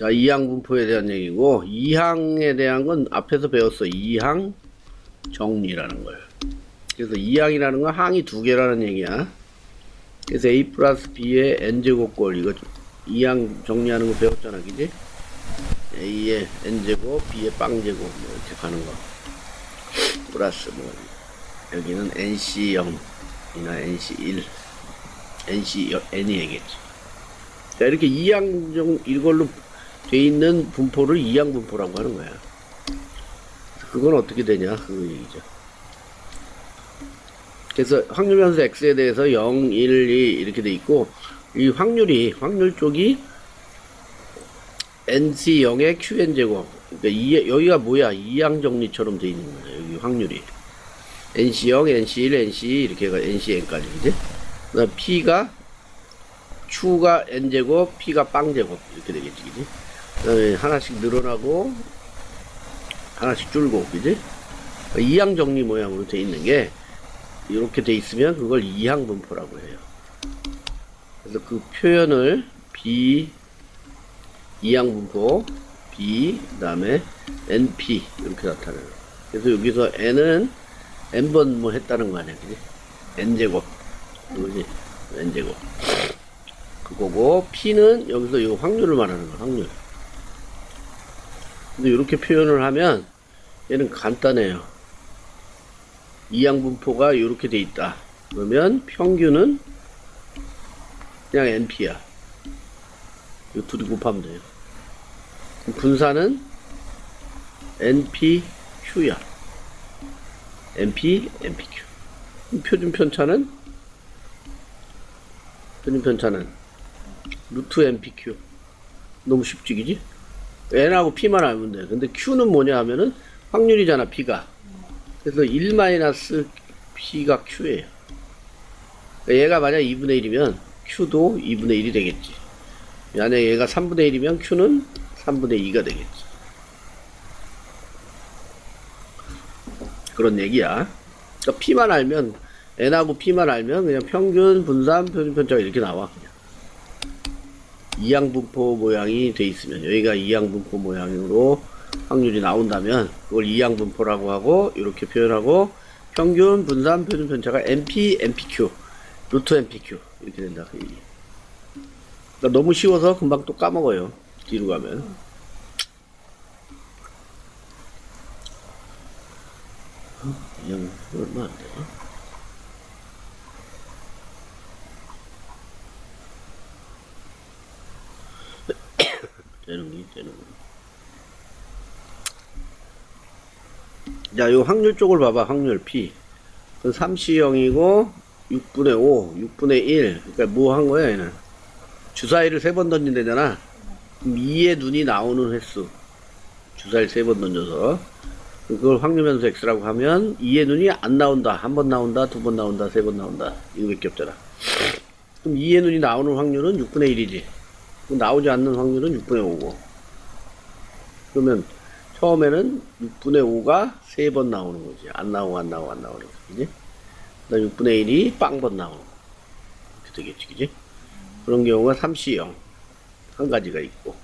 자, 이항 분포에 대한 얘기고, 이항에 대한 건 앞에서 배웠어. 이항 정리라는 걸. 그래서 이항이라는 건 항이 두 개라는 얘기야. 그래서 a 플러스 b의 n제곱꼴, 이거 이항 정리하는 거 배웠잖아, 그지? a의 n제곱, b의 빵 제곱, 뭐 이렇게 가는 거. 플러스 뭐, 여기는 nc0 이나 nc1, nc n이 얘기했지. 자, 이렇게 이항 정, 이걸로 돼 있는 분포를 이항 분포라고 하는 거야. 그건 어떻게 되냐, 그 얘기죠. 그래서 확률 변수 x에 대해서 0, 1, 2 이렇게 돼 있고, 이 확률이, 확률 쪽이 nc0의 qn제곱. 그러니까 이, 여기가 뭐야? 이항 정리처럼 돼 있는 거야, 여기 확률이. nc0, nc1, nc2 이렇게 해가 ncn까지, 그지? 그 다음 p가 q가 n제곱, p가 빵제곱 이렇게 되겠지, 그지? 그 다음에 하나씩 늘어나고 하나씩 줄고, 그지? 이항 정리 모양으로 돼 있는 게 이렇게 돼 있으면 그걸 이항 분포라고 해요. 그래서 그 표현을 b 이항 분포 b 그 다음에 np 이렇게 나타내요. 그래서 여기서 n은 n번 뭐 했다는 거 아니야, 그지? n 제곱, 그지? n 제곱. 그거고 p는 여기서 이 확률을 말하는 거야, 확률. 근데 이렇게 표현을 하면 얘는 간단해요. 이항 분포가 이렇게 돼 있다. 그러면 평균은 그냥 NP야. 이 둘이 곱하면 돼요. 분산은 NPQ야. NP, NPQ. 표준 편차는 표준 편차는 루트 NPQ. 너무 쉽지, 그지? N하고 P만 알면 돼. 근데 Q는 뭐냐 하면은 확률이잖아, P가. 그래서 1 마이너스 P가 Q예요. 그러니까 얘가 만약 2분의 1이면 Q도 2분의 1이 되겠지. 만약에 얘가 3분의 1이면 Q는 3분의 2가 되겠지. 그런 얘기야. 그러니까 P만 알면, N하고 P만 알면 그냥 평균, 분산, 표준 편차가 이렇게 나와. 그냥. 이항분포 모양이 돼 있으면, 여기가 이항분포 모양으로 확률이 나온다면 그걸 이항분포라고 하고 이렇게 표현하고 평균 분산 표준 편차가 NP, NPQ, 루트 NPQ 이렇게 된다. 그러니까 너무 쉬워서 금방 또 까먹어요. 뒤로 가면. 이항 얼마 안 되나? 되는 거. 자, 요 확률 쪽을 봐봐. 확률 P. 그 3C0이고 6분의 5, 6분의 1. 그러니까 뭐 한 거야, 얘는? 주사위를 세 번 던진다잖아. 그럼 2의 눈이 나오는 횟수. 주사위를 세 번 던져서. 그걸 확률 변수 X라고 하면 2의 눈이 안 나온다. 한 번 나온다, 두 번 나온다, 세 번 나온다. 이거밖에 없잖아. 그럼 2의 눈이 나오는 확률은 6분의 1이지. 그럼 나오지 않는 확률은 6분의 5고. 그러면 처음에는 6분의 5가 3번 나오는 거지. 안 나오고, 안 나오고, 안 나오는 거지. 그 6분의 1이 빵번 나오는 거. 이렇게 되겠지. 그지? 그런 경우가 3C0. 한 가지가 있고.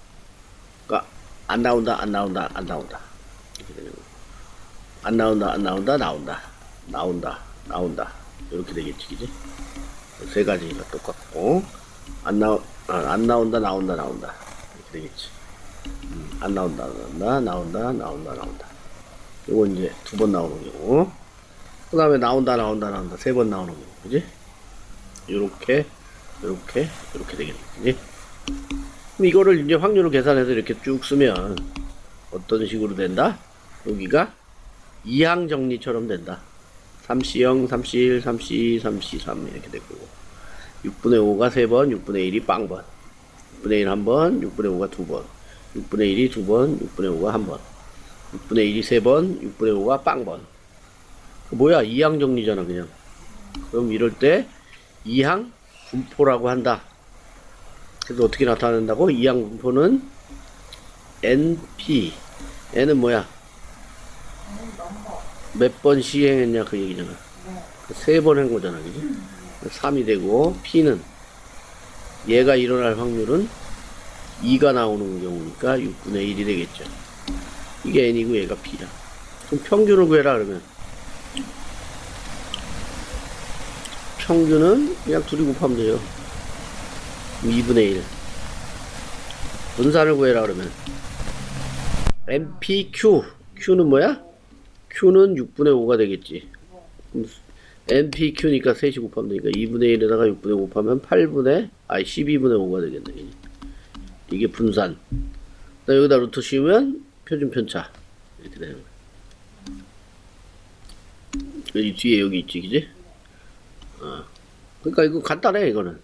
그니까, 안 나온다, 안 나온다, 안 나온다. 이렇게 되는 거. 안 나온다, 안 나온다, 나온다. 나온다, 나온다. 이렇게 되겠지. 그지? 세 가지가 똑같고. 안 나오, 아, 안 나온다, 나온다, 나온다. 이렇게 되겠지. 안 나온다, 나온다, 나온다, 나온다, 나온다. 요거 이제 두 번 나오는 경우. 그 다음에 나온다, 나온다, 나온다. 세 번 나오는 경우. 그지? 요렇게, 요렇게, 요렇게 되겠네. 그지? 그럼 이거를 이제 확률을 계산해서 이렇게 쭉 쓰면 어떤 식으로 된다? 여기가 이항 정리처럼 된다. 3C0, 3C1, 3C2, 3C3 이렇게 될 거고. 6분의 5가 세 번, 6분의 1이 빵번. 6분의 1 한 번, 6분의 5가 두 번. 6분의 1이 두 번, 6분의 5가 한 번. 6분의 1이 세 번, 6분의 5가 빵번. 그 뭐야? 이항 정리잖아, 그냥. 그럼 이럴 때 이항 분포라고 한다. 그래서 어떻게 나타낸다고? 이항 분포는 NP. N은 뭐야? 몇 번 시행했냐 그 얘기잖아. 세 번 한 거잖아, 그지? 3이 되고, P는 얘가 일어날 확률은 2가 나오는 경우니까 6분의 1이 되겠죠. 이게 n이고 얘가 p야. 그럼 평균을 구해라 그러면 평균은 그냥 둘이 곱하면 돼요. 2분의 1. 분산을 구해라 그러면 MPQ Q는 뭐야? Q는 6분의 5가 되겠지. NPQ니까 3시 곱하면 되니까 2분의 1에다가 6분의 5 곱하면 8분의 아니 12분의 5가 되겠네. 이게 분산. 여기다 루트 씌우면 표준 편차 이렇게 되는. 여기 뒤에 여기 있지, 그지? 어. 그러니까 이거 간단해 이거는.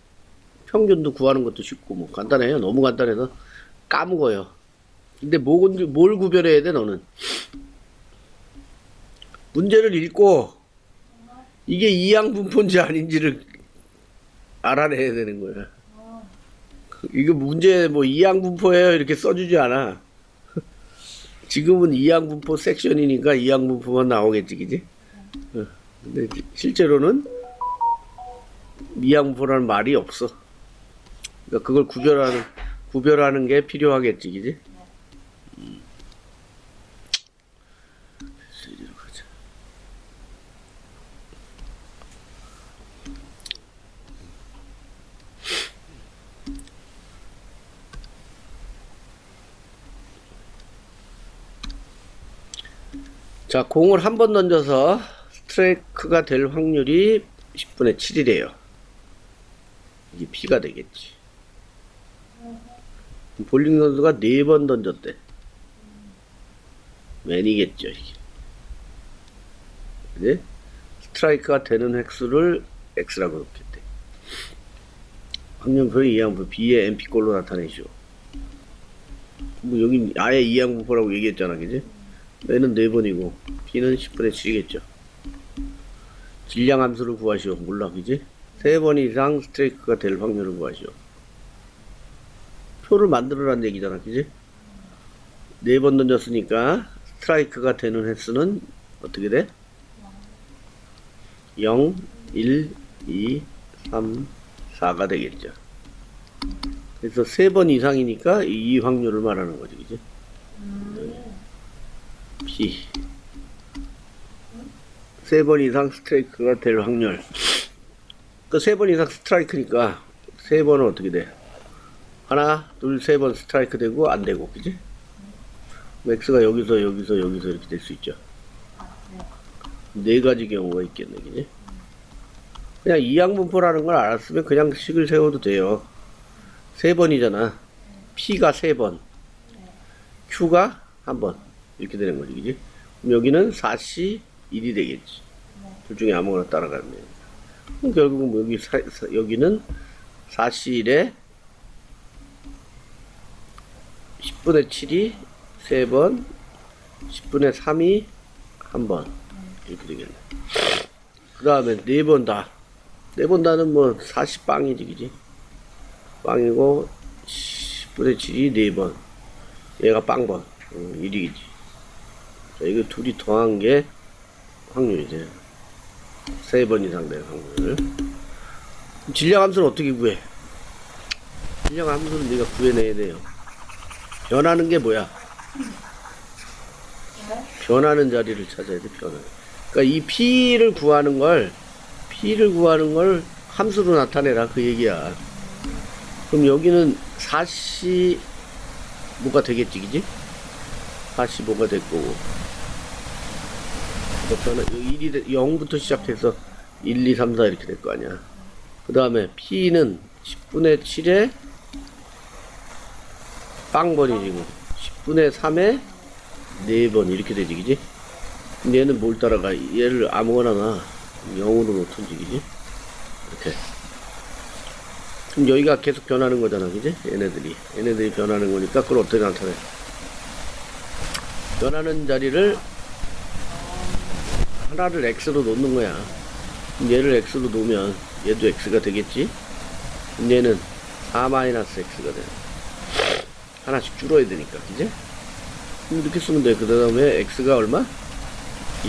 평균도 구하는 것도 쉽고 뭐 간단해요. 너무 간단해서 까먹어요. 근데 뭘, 뭘 구별해야 돼 너는? 문제를 읽고 이게 이항분포인지 아닌지를 알아내야 되는 거야. 이거 문제 뭐 이항분포예요 이렇게 써주지 않아. 지금은 이항분포 섹션이니까 이항분포만 나오겠지, 그지? 어, 근데 실제로는 이항분포라는 말이 없어. 그러니까 그걸 구별하는 구별하는 게 필요하겠지, 그지? 음. 쓰리로 가자. 자, 공을 한 번 던져서 스트라이크가 될 확률이 10분의 7이래요. 이게 P가 되겠지. 볼링 선수가 네번 던졌대. 맨이겠죠, 이게. 그지? 스트라이크가 되는 획수를 X라고 놓겠대. 확률표의 이항부 B의 NP꼴로 나타내시오. 뭐 여기 아예 이항부포라고 얘기했잖아, 그지? 얘는 4번이고 B는 10분의 7이겠죠. 질량 함수를 구하시오. 몰라, 그지? 3번 이상 스트레이크가 될 확률을 구하시오. 표를 만들어란 얘기잖아, 그지? 4번 던졌으니까 스트라이크가 되는 횟수는 어떻게 돼? 0, 1, 2, 3, 4가 되겠죠. 그래서 3번 이상이니까 이 확률을 말하는 거지, 그지? P. 세번 이상 스트라이크가 될 확률. 그 세 번 이상 스트라이크니까 세 번은 어떻게 돼? 하나, 둘, 세 번 스트라이크 되고 안 되고, 그지? X가 여기서 여기서 여기서 이렇게 될 수 있죠. 네 가지 경우가 있겠네, 그지? 그냥 이항분포라는 걸 알았으면 그냥 식을 세워도 돼요. 세 번이잖아. P가 세 번, Q가 한 번. 이렇게 되는 거지, 그지? 그럼 여기는 4C 1이 되겠지. 둘 중에 아무거나 따라가면 돼. 그럼 결국은 뭐 여기 사, 사- 여기는 4C 1에 10분의 7이 3번, 10분의 3이 한 번. 이렇게 되겠네. 그 다음에 4번 다. 4번 다는 뭐 40빵이지, 그지? 빵이고, 10분의 7이 4번. 얘가 빵번. 어, 1이지. 자, 이거 둘이 더한 게 확률이지. 세 번 이상 될 확률. 질량 함수는 어떻게 구해? 질량 함수는 네가 구해내야 돼요. 변하는 게 뭐야? 변하는 자리를 찾아야 돼, 변하는. 그러니까 이 P를 구하는 걸, P를 구하는 걸 함수로 나타내라, 그 얘기야. 그럼 여기는 4시, 뭐가 되겠지, 그지? 45가 될 거고. 그러면 1이 돼- 0부터 시작해서 1, 2, 3, 4 이렇게 될 거 아니야. 그 다음에 P는 10분의 7에 빵번이지고 10분의 3에 4번 이렇게 되지, 그지? 얘는 뭘 따라가? 얘를 아무거나 나 0으로 놓든지, 그지? 이렇게. 그럼 여기가 계속 변하는 거잖아, 그지? 얘네들이. 얘네들이 변하는 거니까 그걸 어떻게 나타내? 변하는 자리를 하나를 x로 놓는 거야. 얘를 x로 놓으면 얘도 x가 되겠지? 얘는 4-x가 돼. 하나씩 줄어야 되니까? 그럼 이렇게 쓰면 돼. 그 다음에 x가 얼마?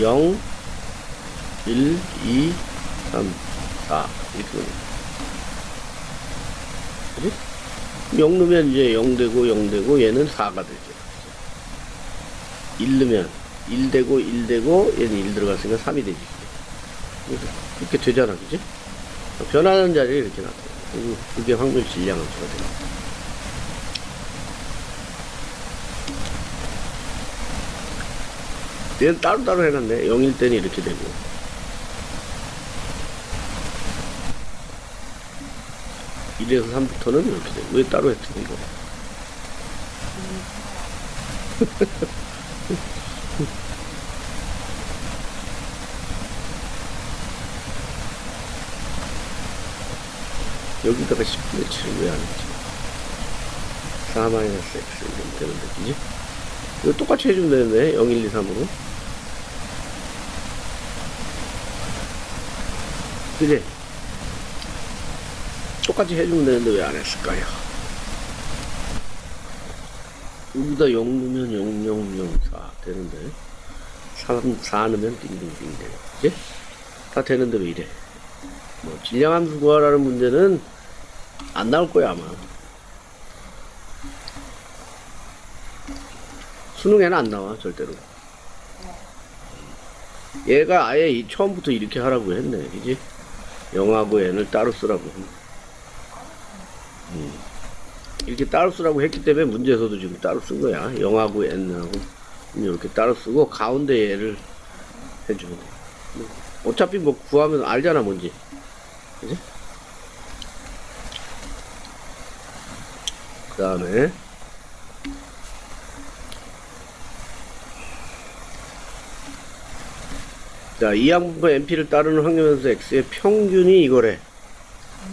0, 1, 2, 3, 4. 이렇게 되는 거야. 그지? 0 넣으면 이제 0 되고 0 되고 얘는 4가 되죠. 1 넣으면 1 되고 1 되고 얘는 1 들어갔으니까 3이 되지. 그렇게 되잖아, 그지? 변하는 자리에 이렇게 나타나. 그게 확률 질량 함수가 돼요. 얘는 따로따로 해놨네. 0일 때는 이렇게 되고. 일에서 3부터는 이렇게 되고. 왜 따로 했지, 이거? 여기다가 10분의 7을 왜 안 했지? 4 마이너스 x 이러면 되는데, 그지? 이거 똑같이 해주면 되는데, 0, 1, 2, 3으로. 그지? 똑같이 해주면 되는데 왜 안 했을까요? 여기다 0 넣으면 0, 0, 0, 4 되는데 3, 4 넣으면 띵띵띵 되고 그지? 다 되는데 왜 이래? 뭐 질량함수 구하라는 문제는 안 나올 거야 아마 수능에는 안 나와 절대로 얘가 아예 이- 처음부터 이렇게 하라고 했네 그지? 영하고 n을 따로 쓰라고 음. 이렇게 따로 쓰라고 했기 때문에 문제에서도 지금 따로 쓴 거야 영하고 n하고 이렇게 따로 쓰고 가운데 얘를 해주면 돼 어차피 뭐 구하면 알잖아 뭔지 그지? 그 다음에 자, 이항분과 NP를 따르는 확률면수 X의 평균이 이거래.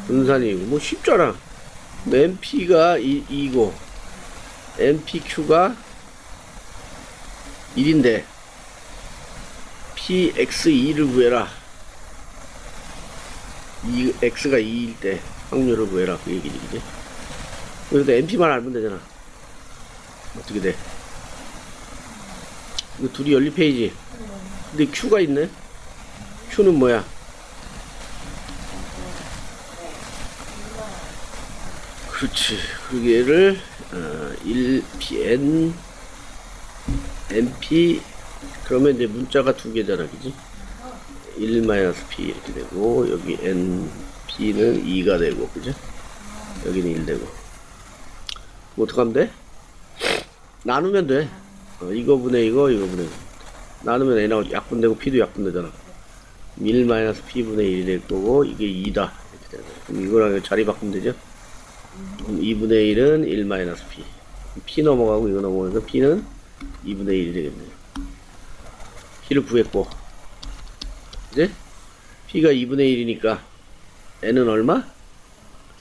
분산이고. 뭐 쉽잖아. NP가 2고, NPQ가 1인데, PX2를 구해라. 이, X가 2일 때 확률을 구해라. 그 얘기지, 그지? 여기다 NP만 알면 되잖아. 어떻게 돼? 이거 둘이 연립 페이지. 근데 Q가 있네. Q는 뭐야? 그렇지. 얘를 어, 1 PN NP 그러면 이제 문자가 두 개잖아, 그지? 1 마이너스 P 이렇게 되고 여기 NP는 2가 되고, 그죠? 여기는 1 되고. 뭐 어떡하면 돼? 나누면 돼. 어, 이거 분의 이거, 이거 분의 이거. 나누면 나오지. 약분되고 P도 약분되잖아. 1 마이너스 P분의 1이 될 거고, 이게 2다. 이렇게 되는 거야. 그럼 이거랑 이거 자리 바꾸면 되죠? 그럼 2분의 1은 1 마이너스 P. P 넘어가고 이거 넘어가니까 P는 2분의 1이 되겠네요. P를 구했고. 이제 P가 2분의 1이니까 N은 얼마?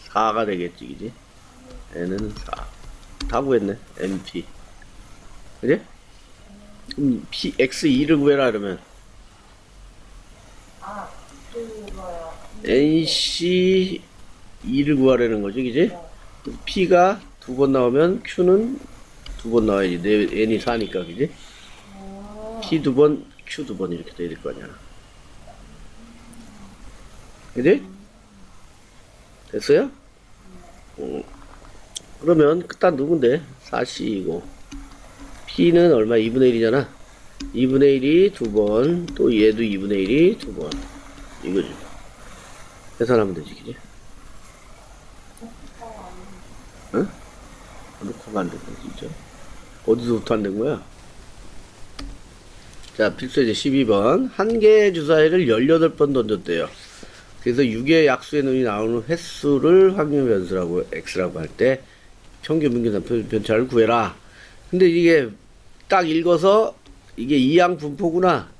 4가 되겠지, 그지? N은 4. 다 구했네. NP. 그지? 그럼 P, X2를 구해라 그러면 아. NC 2를 구하라는 거죠, 그지? P가 두 번 나오면 Q는 두 번 나와야지. 내 N이 4니까, 그지? 어, P 두 번, Q 두 번 이렇게 돼야 될 거 아니야. 그지? 됐어요? 어. 그러면 그딴 누군데? 4C이고 P는 얼마? 2분의 1이잖아. 2분의 1이 두 번, 또 얘도 2분의 1이 두 번. 이거지. 계산하면 되지, 그지? 녹화가 안 된다, 진짜. 어디서부터 안 된 거야? 자, 필수제 12번. 한 개의 주사위를 18번 던졌대요. 그래서 6의 약수의 눈이 나오는 횟수를 확률 변수라고, x라고 할 때, 평균 편- 편차를 구해라. 근데 이게 딱 읽어서, 이게 이항 분포구나.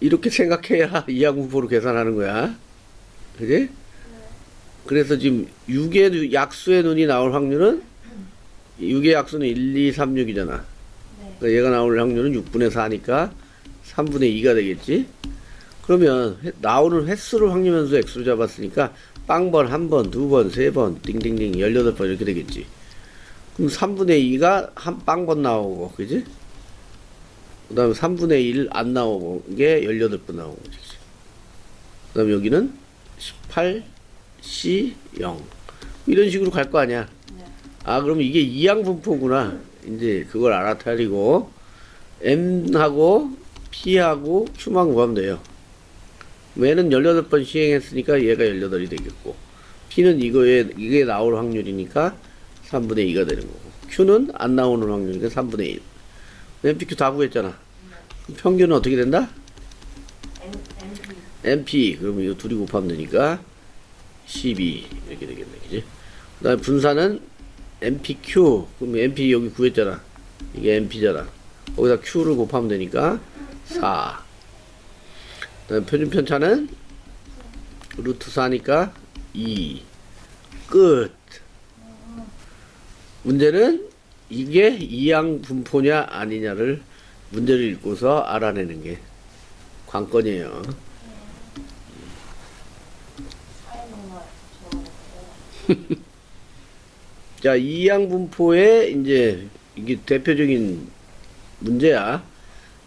이렇게 생각해야 이항 분포로 계산하는 거야. 그지? 그래서 지금 6의 약수의 눈이 나올 확률은 6의 약수는 1, 2, 3, 6이잖아. 네. 그러니까 얘가 나올 확률은 6분의 4니까 3분의 2가 되겠지. 그러면 회- 나오는 횟수를 확률면수 x로 잡았으니까 빵번, 한 번, 두 번, 세 번, 띵띵띵 18번 이렇게 되겠지. 그럼 3분의 2가 한 빵번 나오고, 그지? 그 다음에 3분의 1 안 나오고, 게 18번 나오고, 그지? 그 다음에 여기는 18, C, 0. 이런 식으로 갈 거 아니야. 네. 아, 그럼 이게 이항 분포구나. 이제 그걸 알아차리고 M하고 P하고 Q만 구하면 돼요. 얘는 18번 시행했으니까 얘가 18이 되겠고 P는 이거에 이게 나올 확률이니까 3분의 2가 되는 거고 Q는 안 나오는 확률이니까 3분의 1. MPQ 다 구했잖아. 그럼 평균은 어떻게 된다? MP 그러면 이거 둘이 곱하면 되니까 12 이렇게 되겠네 그지 그 다음에 분산은 MPQ 그럼 MP 여기 구했잖아. 이게 MP잖아. 거기다 Q를 곱하면 되니까 4 그다음에 표준 편차는 루트 4니까 2 끝. 문제는 이게 이항 분포냐 아니냐를 문제를 읽고서 알아내는 게 관건이에요. 자, 이항 분포의 이제 이게 대표적인 문제야.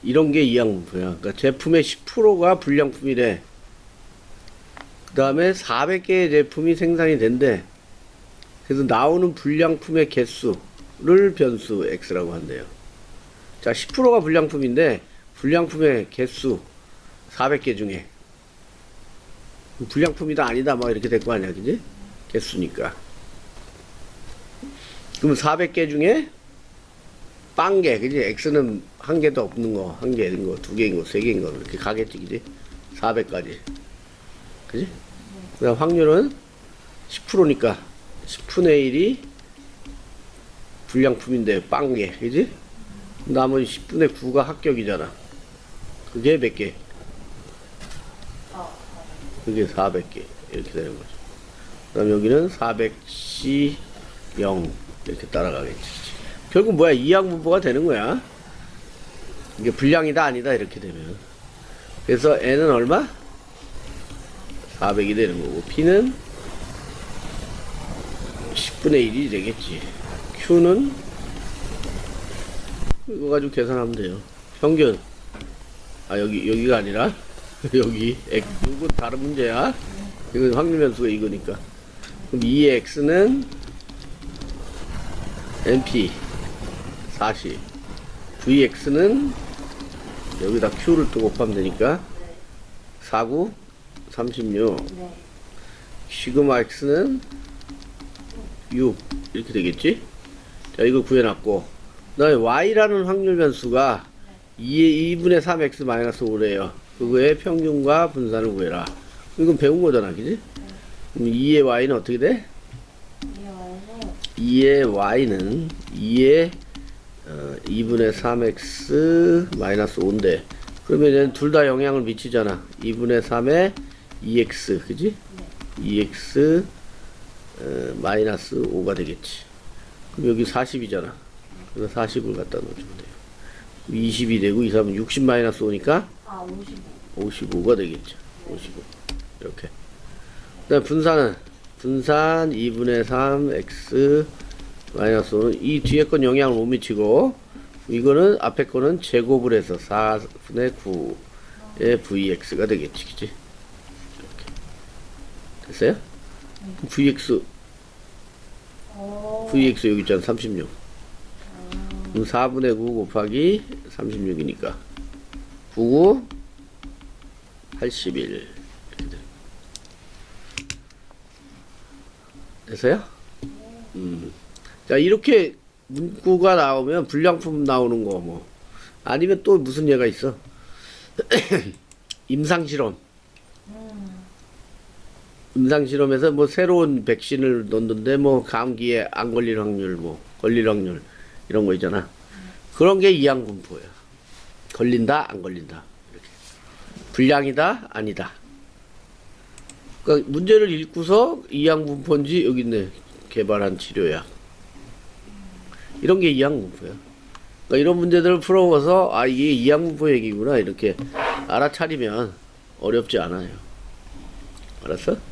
이런 게 이항 분포야. 그러니까 제품의 10%가 불량품이래. 그 다음에 400개의 제품이 생산이 된대. 그래서 나오는 불량품의 개수를 변수 x라고 한대요. 자, 10%가 불량품인데 불량품의 개수 400개 중에 불량품이다 아니다 막 이렇게 될 거 아니야, 그지? 개수니까. 그럼 400개 중에 빵개, 그지? X는 한 개도 없는 거, 한 개인 거, 두 개인 거, 세 개인 거, 이렇게 가겠지, 그지? 400까지. 그지? 그 다음 확률은 10%니까 10분의 1이 불량품인데 빵개, 그지? 나머지 10분의 9가 합격이잖아. 그게 몇 개? 어, 그게 400개. 이렇게 되는 거죠. 그 다음 여기는 400C 0 이렇게 따라가겠지. 결국 뭐야? 이항 분포가 되는 거야. 이게 불량이다 아니다 이렇게 되면. 그래서 N은 얼마? 400이 되는 거고 P는 10분의 1이 되겠지. Q는 이거 가지고 계산하면 돼요. 평균. 아 여기 여기가 아니라 여기 X 이건 다른 문제야. 이건 확률 변수가 이거니까. 그럼 2의 X는 NP 40 VX는 여기다 Q를 또 곱하면 되니까 49 36 네. 시그마 X는 6 이렇게 되겠지? 자 이거 구해놨고 그 다음에 Y라는 확률 변수가 2의 2분의 3X 마이너스 5래요 그거의 평균과 분산을 구해라 이건 배운 거잖아 그지? 그럼 2의 Y는 어떻게 돼? 이 와인은 2의 y는 2의 어, 2분의 3x 마이너스 5인데 그러면 얘는 둘 다 영향을 미치잖아 2분의 3에 2x 그지? 2x 어, 마이너스 5가 되겠지 그럼 여기 40이잖아 그래서 40을 갖다 놓으면 돼요 20이 되고 2, 3은 60 마이너스 5니까 아 55. 55가 되겠죠. 55. 이렇게. 그 다음 분산은, 분산 2분의 3 x 마이너스 5는 이 뒤에 건 영향을 못 미치고, 이거는 앞에 거는 제곱을 해서 4분의 9의 vx가 되겠지. 그치? 이렇게. 됐어요? vx, 오. vx 여기 있잖아. 36. 그럼 4분의 9 곱하기 36이니까 99 81 이렇게 돼. 됐어요? 음. 자 이렇게 문구가 나오면 불량품 나오는 거 뭐 아니면 또 무슨 예가 있어 임상 실험 음. 임상 실험에서 뭐 새로운 백신을 넣는데 뭐 감기에 안 걸릴 확률 뭐 걸릴 확률 이런 거 있잖아. 그런 게 이항 분포야. 걸린다 안 걸린다 이렇게. 불량이다 아니다. 그러니까 문제를 읽고서 이항 분포인지 여기 있네 개발한 치료약. 이런 게 이항 분포야. 그러니까 이런 문제들을 풀어서 아 이게 이항 분포 얘기구나 이렇게 알아차리면 어렵지 않아요. 알았어?